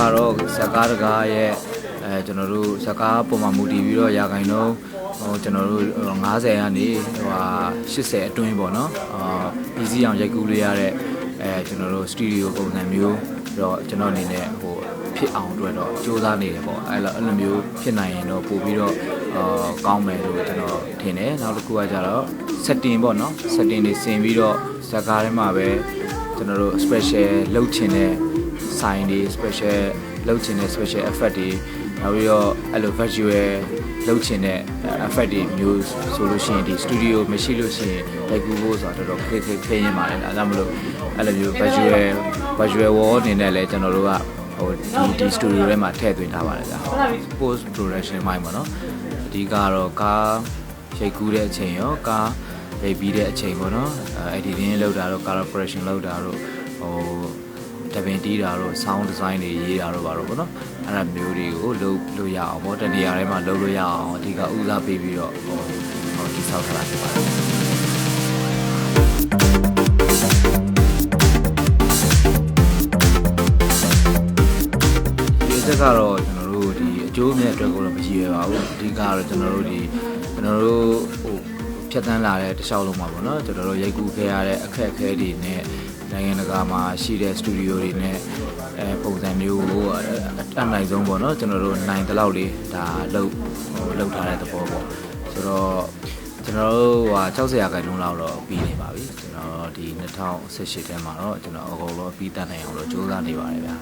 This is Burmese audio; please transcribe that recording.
ကတော့ဇက်ကားတကားရဲ့အဲကျွန်တော်တို့ဇက်ကားပုံမှန်မူတည်ပြီးတော့ရာခိုင်နှုန်းဟိုကျွန်တော်တို့90ကနေဟိုဟာ80အတွင်းပေါ့နော်အာ easy အောင်ရိုက်ကူးလို့ရတဲ့အဲကျွန်တော်တို့စတူဒီယိုပုံစံမျိုးတော့ကျွန်တော်အနေနဲ့ဟိုဖြစ်အောင်အတွက်တော့စူးစမ်းနေတယ်ပေါ့အဲ့လိုအဲ့လိုမျိုးဖြစ်နိုင်ရင်တော့ပို့ပြီးတော့အာကောင်းမယ်လို့ကျွန်တော်ထင်တယ်နောက်တစ်ခုကကြတော့ setting ပေါ့နော် setting တွေဆင်ပြီးတော့ဇက်ကားထဲမှာပဲကျွန်တော်တို့ special လုပ်ချင်တဲ့ sign တွေ special လုပ်ချင်တဲ့ special effect တွေနောက်ပြီးတော့အဲ့လို virtual လုပ်ချင်တဲ့ effect တွေမျိုးဆိုလို့ရှိရင်ဒီ studio မရှိလို့ရှိရင်လိုက်ကူဖို့ဆိုတော့တော်တော်ခက်ခဲခဲရင်ပါတယ်ဒါကြောင့်မလို့အဲ့လိုမျိုး virtual virtual wall အနေနဲ့လည်းကျွန်တော်တို့ကဟိုဒီဒီ studio ထဲမှာထည့်သွင်းထားပါတယ်ဗျာ post production မိုင်းပေါ့နော်အဓိကကတော့ကားရိုက်ကူးတဲ့အချိန်ရောကားရိုက်ပြီးတဲ့အချိန်ပေါ့နော်အဲ editing လုပ်တာတော့ color correction လုပ်တာတော့ဟို တပင်တီးတာတော့ sound design တွေရေးတာတော့ပါတော့ဗောနော်အဲ့ဒါမျိုးတွေကိုလုပ်လို့ရအောင်ဗောတနေရာထဲမှာလုပ်လို့ရအောင်အဓိကဦးစားပေးပြီးတော့ဟိုဟိုတိဆောက်ထားတာဖြစ်ပါတယ်ဒီအချက်ကတော့ကျွန်တော်တို့ဒီအကျိုးအမြတ်အတွက်ကိုတော့မကြည့်ရပါဘူးအဓိကကတော့ကျွန်တော်တို့ဒီကျွန်တော်တို့ဟိုဖြတ်တန်းလာတဲ့တခြားလုံးမှာပေါ့နော်ကျွန်တော်တို့ရိုက်ကူးခဲ့ရတဲ့အခက်အခဲတွေနဲ့ နိုင်ငံတကာမှာရှိတဲ့စတူဒီယိုတွေနဲ့အဲပုံစံမျိုးကိုအအနိုင်ဆုံးပေါ့နော်ကျွန်တော်တို့နိုင်တဲ့လောက်လေးဒါလုတ်ဟိုလုတ်ထားတဲ့သဘောပေါ့ဆိုတော့ကျွန်တော်တို့ဟာ60ရာခိုင်နှုန်းလောက်တော့ပြီးနေပါပြီကျွန်တော်ဒီ2018ထဲမှာတော့ကျွန်တော်အကုန်လုံးပြီးတတ်နိုင်အောင်လို့ကြိုးစားနေပါတယ်ဗျာ